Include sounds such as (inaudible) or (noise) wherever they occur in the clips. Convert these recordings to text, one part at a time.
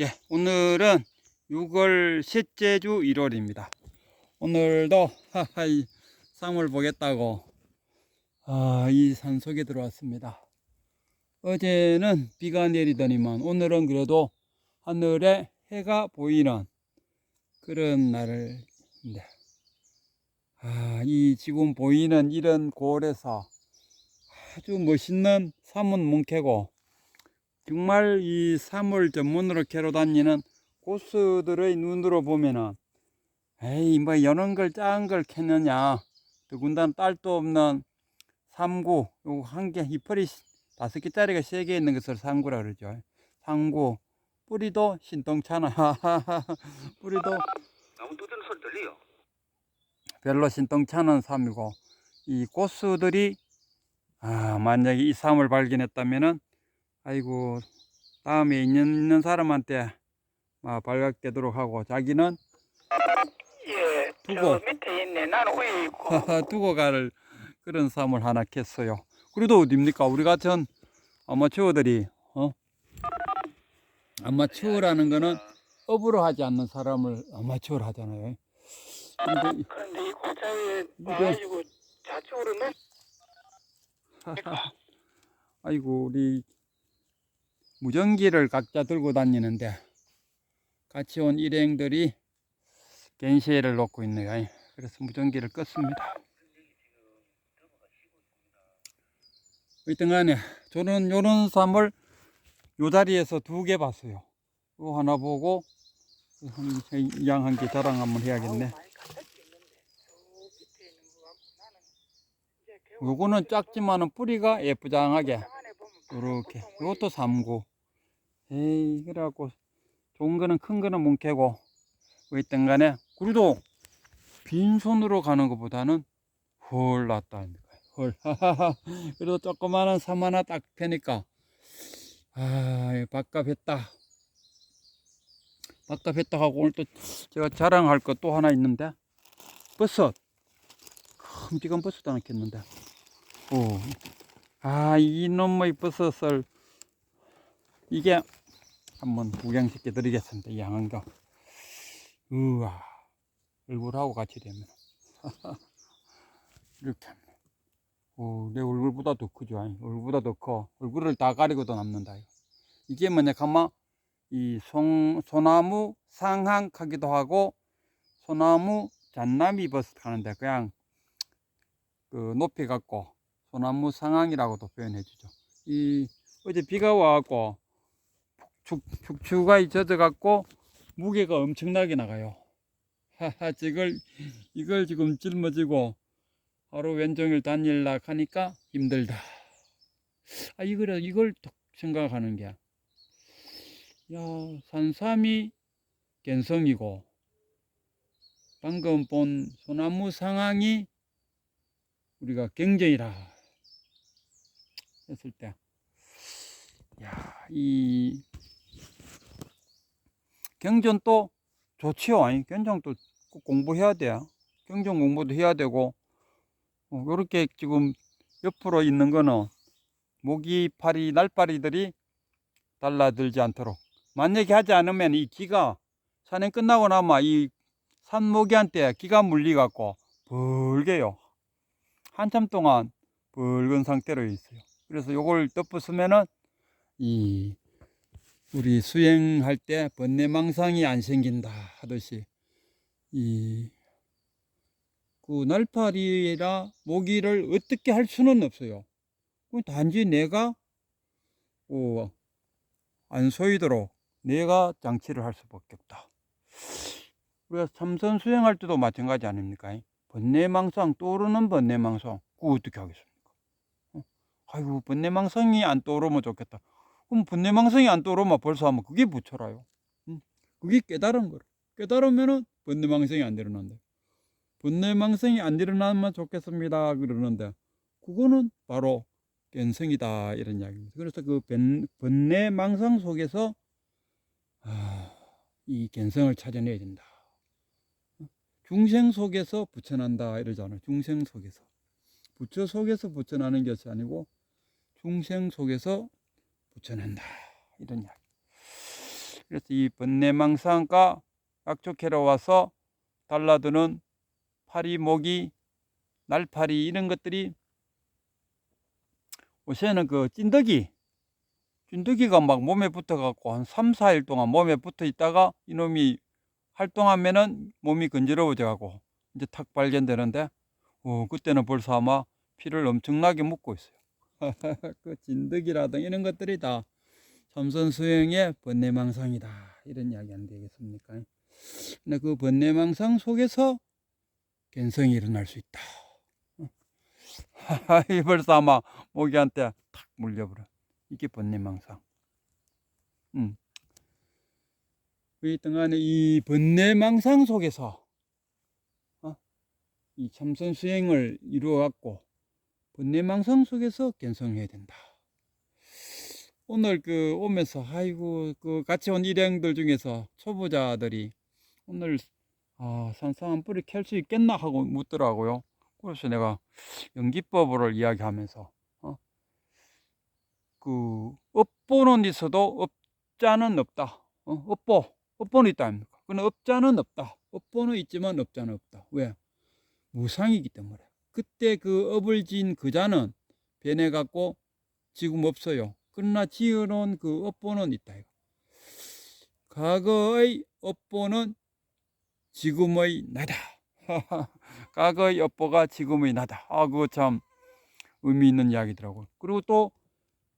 예, 오늘은 6월 셋째 주 1월입니다. 오늘도 하하이 쌍을 보겠다고 아, 이 산 속에 들어왔습니다. 어제는 비가 내리더니만 오늘은 그래도 하늘에 해가 보이는 그런 날인데 아, 이 지금 보이는 이런 고을에서 아주 멋있는 삼은 뭉캐고 정말 이 사물 전문으로 캐러 다니는 고수들의 눈으로 보면은 에이 뭐 이런 걸 작은 걸 캐느냐. 더군다나 딸도 없는 삼구 요거 한개 잎펄이 다섯 개짜리가 세 개 있는 것을 삼구라 그러죠. 삼구 뿌리도 신통찮아 (laughs) 뿌리도 나무 두드는 소리 들려요. 별로 신통찮은 삶이고 이 고수들이 아 만약에 이 삶을 발견했다면은 아이고 다음에 있는, 있는 사람한테 아, 발각되도록 하고 자기는 예, 두고. 저 밑에 있네. 나는 위에 있고. (laughs) 두고 갈 그런 삶을 하나 캤어요. 그래도 어딥니까 우리 같은 아마추어들이 어 아마추어라는 거는 업으로 하지 않는 사람을 아마추어를 하잖아요. 근데 이- 그런데 이 이거- 와가지고 좌측으로 놓. 아이고 우리 무전기를 각자 들고 다니는데 같이 온 일행들이 겐시에를 놓고 있네요. 그래서 무전기를 껐습니다. 어쨌든 간에 저는 요런 삶을 요 자리에서 두 개 봤어요. 요 하나 보고 양 한 개 자랑 한번 해야겠네. 요거는 작지만은 뿌리가 예쁘장하게 요렇게 요것도 삼고 에이 그래갖고 좋은 거는 큰 거는 못 캐고 어쨌든 간에 그래도 빈손으로 가는 것보다는 헐 낫다 헐 (laughs) 그래도 조그마한 삼 하나 딱 패니까 아 밥값 했다. 밥값 했다 하고 오늘 또 제가 자랑할 것 또 하나 있는데 버섯. 큼직한 버섯 하나 켰는데. 오. 아, 이놈의 버섯을. 이게 한번 구경시켜 드리겠습니다. 이 양한 거. 우와. 얼굴하고 같이 되면. (laughs) 이렇게. 오, 내 얼굴보다 더 크죠. 아니, 얼굴보다 더 커. 얼굴을 다 가리고도 남는다. 이게 뭐냐, 가마, 이 송, 소나무 상항 하기도 하고, 소나무 잔나미 버섯 하는데, 그냥, 그, 높이 갖고, 소나무 상황이라고도 표현해 주죠. 이 어제 비가 와갖고 축, 축축가 젖어 갖고 무게가 엄청나게 나가요. 하하, 이걸 이걸 지금 짊어지고 하루 왼종일 다닐라 하니까 힘들다. 아 이걸 이걸 딱 생각하는 게, 야 산삼이 갠성이고 방금 본 소나무 상황이 우리가 경쟁이라 했을 때, 야, 이 경전 또 좋지요. 아니, 경전 또꼭 공부해야 돼요. 경전 공부도 해야 되고, 어, 요렇게 지금 옆으로 있는 거는 모기, 파리, 날파리들이 달라들지 않도록. 만약에 하지 않으면 이 기가 산행 끝나고 나면 이 산모기한테 기가 물리갖고 벌게요. 한참 동안 붉은 상태로 있어요. 그래서 요걸 덮었으면은 이 우리 수행할 때 번뇌망상이 안 생긴다 하듯이 이그 날파리라 모기를 어떻게 할 수는 없어요. 그 단지 내가 어, 안 소이도록 내가 장치를 할 수밖에 없다. 우리가 참선 수행할 때도 마찬가지 아닙니까? 번뇌망상 떠오르는 번뇌망상 그거 어떻게 하겠습니까? 어? 아이고 번뇌망상이 안 떠오르면 좋겠다. 그럼 번뇌망상이 안 떠오르면 벌써 하면 그게 부처라요. 응? 그게 깨달은 거라. 깨달으면은 번뇌망상이 안 일어난다. 번뇌망상이 안 일어나면 좋겠습니다. 그러는데 그거는 바로 견성이다 이런 이야기입니다. 그래서 그 번뇌, 번뇌망상 속에서 아, 이 견성을 찾아내야 된다. 중생 속에서 부처난다 이러잖아요. 중생 속에서. 부처 속에서 부처나는 것이 아니고 중생 속에서 부처난다 이런 이야기. 그래서 이 번뇌망상과 약촉해로 와서 달라드는 파리, 모기, 날파리 이런 것들이 요새는 그 찐득이 찐득이가 막 몸에 붙어 갖고 한 3, 4일 동안 몸에 붙어 있다가 이놈이 활동하면은 몸이 건조로워져 가고 이제 탁 발견되는데 어, 그때는 벌써 아마 피를 엄청나게 묻고 있어요. (laughs) 그 진드기라든 이런 것들이 다 참선 수행의 번뇌망상이다. 이런 이야기 안 되겠습니까? 근데 그 번뇌망상 속에서 견성이 일어날 수 있다. 이 벌써 아마 모기한테 탁 물려버려. 이게 번뇌망상. 음. 이 등안에 이 번뇌망상 속에서 어? 이 참선 수행을 이루어 갖고 번뇌망상 속에서 견성해야 된다. 오늘 그 오면서 아이고 그 같이 온 일행들 중에서 초보자들이 오늘 아 산상한 뿌리 캘 수 있겠나 하고 묻더라고요. 그래서 내가 연기법을 이야기하면서 어? 그 업보는 있어도 업자는 없다. 어? 업보 업보는 있다 아닙니까? 그는 업자는 없다. 업보는 있지만 업자는 없다. 왜? 무상이기 때문에. 그때 그 업을 지은 그자는 변해 갖고 지금 없어요. 그러나 지어놓은 그 업보는 있다. 과거의 업보는 지금의 나다. (laughs) 과거의 업보가 지금의 나다. 아, 그거 참 의미 있는 이야기더라고요. 그리고 또,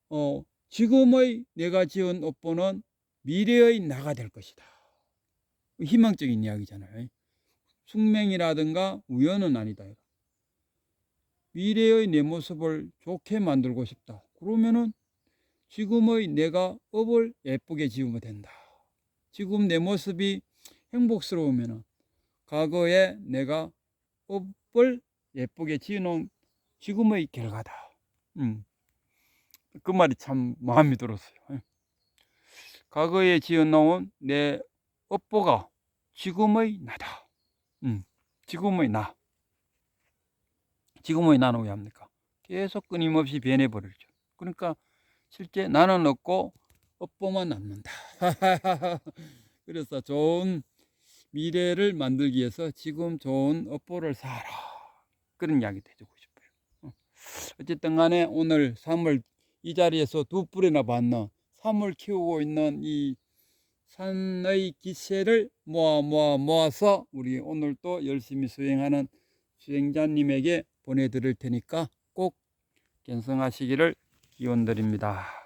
어, 지금의 내가 지은 업보는 미래의 나가 될 것이다. 희망적인 이야기잖아요. 숙명이라든가 우연은 아니다. 미래의 내 모습을 좋게 만들고 싶다. 그러면은 지금의 내가 업을 예쁘게 지으면 된다. 지금 내 모습이 행복스러우면은 과거에 내가 업을 예쁘게 지어놓은 지금의 결과다. 음. 그 말이 참 마음이 들었어요. 예. 과거에 지어놓은 내 업보가 지금의 나다. 음. 지금의 나. 지금의 나는 왜 합니까? 계속 끊임없이 변해버리죠. 그러니까 실제 나는 없고 업보만 남는다. (laughs) 그래서 좋은 미래를 만들기 위해서 지금 좋은 업보를 사라. 그런 이야기도 해주고 싶어요. 어. 어쨌든 간에 오늘 3월 이 자리에서 두 뿔이나 받는 3월 키우고 있는 이 산의 기세를 모아 모아 모아서 우리 오늘 또 열심히 수행하는 수행자님에게 보내드릴 테니까 꼭 견성하시기를 기원드립니다.